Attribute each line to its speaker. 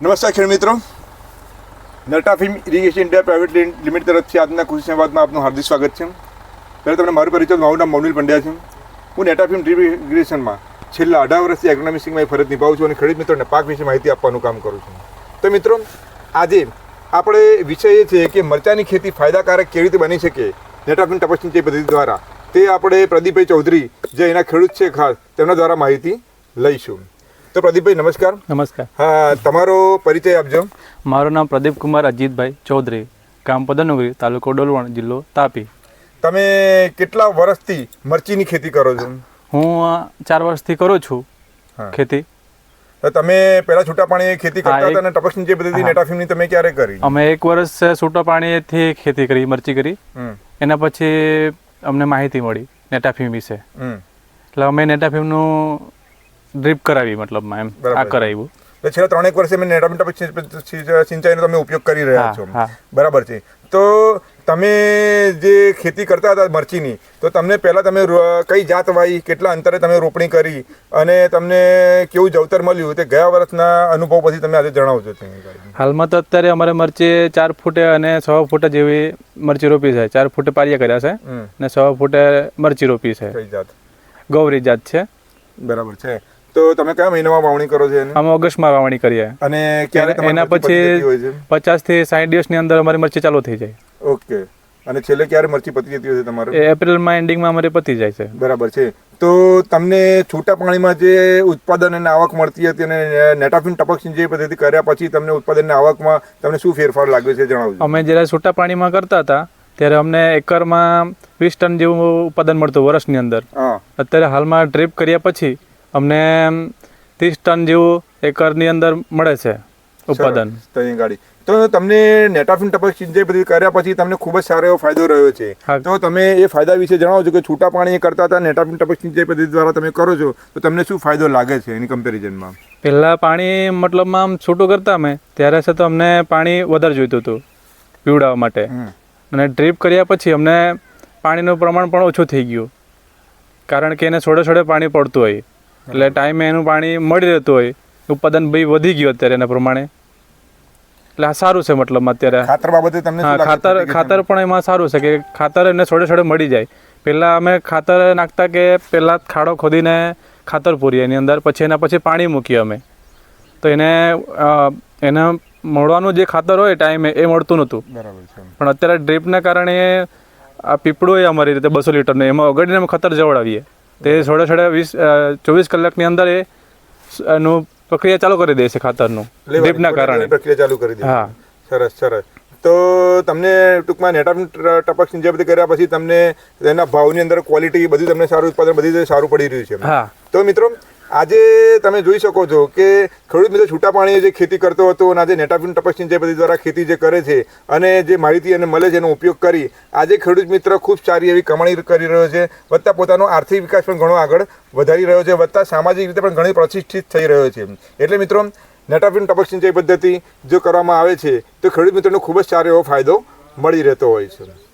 Speaker 1: નમસ્કાર ખેડ મિત્રો. Netafim irrigation India private limited તરફથી આજના કૃષિ સંવાદમાં આપનું હાર્દિક સ્વાગત છે. પહેલાં તમને મારું પરિચય, મારું નામ મૌનિલ પંડ્યા છે. હું નેટાફિમ ફિલ્મ ઇરિગેશનમાં છેલ્લા અઢાર વર્ષથી એગ્રોનોમિક્સમાં ફરજ નિભાવું છું અને ખેડૂત મિત્રોને પાક વિશે માહિતી આપવાનું કામ કરું છું. તો મિત્રો, આજે આપણે વિષય એ છે કે મરચાની ખેતી ફાયદાકારક કેવી રીતે બની શકે? નેટાફિમ ટપકસિંચાઈ પદ્ધતિ દ્વારા. તે આપણે પ્રદીપભાઈ ચૌધરી, જે એના ખેડૂત છે ખાસ, તેમના દ્વારા માહિતી લઈશું. તો પ્રદીપભાઈ નમસ્કાર.
Speaker 2: નમસ્કાર.
Speaker 1: હા તમારો પરિચય આપજો.
Speaker 2: મારું નામ પ્રદીપ કુમાર અજીતભાઈ ચૌધરી ગામ પદનગરી તાલુકો ડોલવણ જિલ્લો તાપી.
Speaker 1: તમે કેટલા વર્ષથી મરચીની ખેતી કરો છો?
Speaker 2: હું ચાર વર્ષથી કરું છું. ખેતી.
Speaker 1: તો તમે પહેલા છૂટા પાણી ખેતી કરતા હતા અને ટપક સિંચાઈ પદ્ધતિ. નેટાફિમની તમે ક્યારે કરી?
Speaker 2: અમે એક વર્ષ છૂટા પાણીથી ખેતી કરી મરચી કરી. એના પછી અમને માહિતી મળી નેટાફીમ વિશે. એટલે અમે નેટાફીમનું ડ્રીપ કરાવી મતલબમાં એમ આ કરાવ્યું.
Speaker 1: તો છેલ્લા ત્રણેક વર્ષે મેં સિંચ- સિંચાઈનો તમે ઉપયોગ કરી રહ્યા છો બરાબર છે. તો તમે જે ખેતી કરતા હતા મરચીની તો તમને પહેલાં તમે કઈ જાત વાવી કેટલા અંતરે તમે રોપણી કરી અને તમને કેવું જવતર મળ્યું તે ગયા વર્ષના અનુભવ પછી તમે આજે જણાવજો
Speaker 2: હાલમાં તો અત્યારે અમારે મરચી ચાર ફૂટે અને છ ફૂટે જેવી મરચી રોપી છે. ચાર ફૂટે પારિયા કર્યા છે અને છ ફૂટે મરચી રોપી છે.
Speaker 1: કઈ જાત?
Speaker 2: ગૌરી જાત છે.
Speaker 1: બરાબર છે. તો તમે કયા મહિનામાં વાવણી કરો છો
Speaker 2: અમે ઓગસ્ટમાં વાવણી કરીએ.
Speaker 1: અને ક્યારે
Speaker 2: એના પછી પચાસથી સાઠ દિવસની અંદર અમારી મરચી ચાલુ થઈ જાય.
Speaker 1: ઓકે. અને છેલ્લે ક્યારે મરચી પતી જતી હોય છે તમારે?
Speaker 2: એપ્રિલમાં એન્ડિંગમાં અમારે પતી જાય છે.
Speaker 1: બરાબર છે. તો તમને છૂટા પાણીમાં જે ઉત્પાદન અને આવક મળતી હતી અને નેટાફિન ટપક સિંચાઈ પદ્ધતિ કર્યા પછી તમને ઉત્પાદન અને આવકમાં તમને શું ફેરફાર લાગ્યો છે જણાવજો.
Speaker 2: અમે જ્યારે છૂટા પાણીમાં કરતા હતા ત્યારે અમને એકરમાં વીસ ટન જેવું ઉત્પાદન મળતું વર્ષની અંદર. અત્યારે હાલમાં ડ્રીપ કર્યા પછી અમને ત્રીસ ટન જેવું એકરની અંદર મળે છે ઉત્પાદન.
Speaker 1: સરસ. ગાડી. તો તમને નેટાફિન ટપક સિંચાઈ બધી કર્યા પછી તમને ખૂબ જ સારો એવો ફાયદો રહ્યો છે. તો તમે એ ફાયદા વિશે જણાવો છો કે છૂટા પાણી કરતા હતા નેટાફિન ટપક સિંચાઈ પદ્ધતિ દ્વારા તમે કરો છો તો તમને શું ફાયદો લાગે છે એની કમ્પેરિઝનમાં
Speaker 2: પહેલાં પાણી મતલબમાં આમ છૂટું કરતા અમે ત્યારે છે તો અમને પાણી વધારે જોઈતું હતું પીવડાવવા માટે. અને ડ્રીપ કર્યા પછી અમને પાણીનું પ્રમાણ પણ ઓછું થઈ ગયું. કારણ કે એને છોડે છોડે પાણી પડતું હોય. એટલે ટાઈમે એનું પાણી મળી રહેતું હોય. ઉત્પાદન ભાઈ વધી ગયું અત્યારે એના પ્રમાણે. એટલે આ સારું છે મતલબ અત્યારે.
Speaker 1: ખાતર બાબતે તમને
Speaker 2: હા ખાતર ખાતર પણ એમાં સારું છે કે ખાતર એને છોડે છોડે મળી જાય. પહેલાં અમે ખાતર નાખતા કે પહેલાં ખાડો ખોદીને ખાતર પૂરીએ. એની અંદર પછી એના પછી પાણી મૂકીએ અમે. તો એને એને મળવાનું જે ખાતર હોય ટાઈમે એ મળતું નહોતું.
Speaker 1: બરાબર છે.
Speaker 2: પણ અત્યારે ડ્રીપના કારણે આ પીપળું હોય અમારી રીતે બસો લીટરનું એમાં ઓગળીને અમે ખતર જવડાવીએ. તે સોળે છોડે વીસ ચોવીસ કલાકની અંદર એ એનું પ્રક્રિયા ચાલુ કરી દે છે ખાતરનું. ડ્રીપના કારણે.
Speaker 1: પ્રક્રિયા ચાલુ કરી દે.
Speaker 2: હા.
Speaker 1: સરસ સરસ. તો તમને ટૂંકમાં નેટાફિન ટપક સિંચાઈ બધી કર્યા પછી તમને તેના ભાવની અંદર ક્વોલિટી બધું તમને સારું ઉત્પાદન બધી સારું પડી રહ્યું છે
Speaker 2: હા.
Speaker 1: તો મિત્રો આજે તમે જોઈ શકો છો કે ખેડૂત મિત્રો છૂટા પાણીએ જે ખેતી કરતો હતો અને આજે નેટાફિન ટપક સિંચાઈ પદ્ધતિ દ્વારા ખેતી જે કરે છે અને જે માહિતી એને મળે છે એનો ઉપયોગ કરી, આજે ખેડૂત મિત્ર ખૂબ સારી એવી કમાણી કરી રહ્યો છે, વત્તા પોતાનો આર્થિક વિકાસ પણ ઘણો આગળ વધારી રહ્યો છે, વત્તા સામાજિક રીતે પણ ઘણી પ્રતિષ્ઠિત થઈ રહ્યો છે. એટલે મિત્રો, નેટાફિન ટપક સિંચાઈ પદ્ધતિ જો કરવામાં આવે છે, તો ખેડૂત મિત્રોને ખૂબ જ સારો એવો ફાયદો મળી રહેતો હોય છે.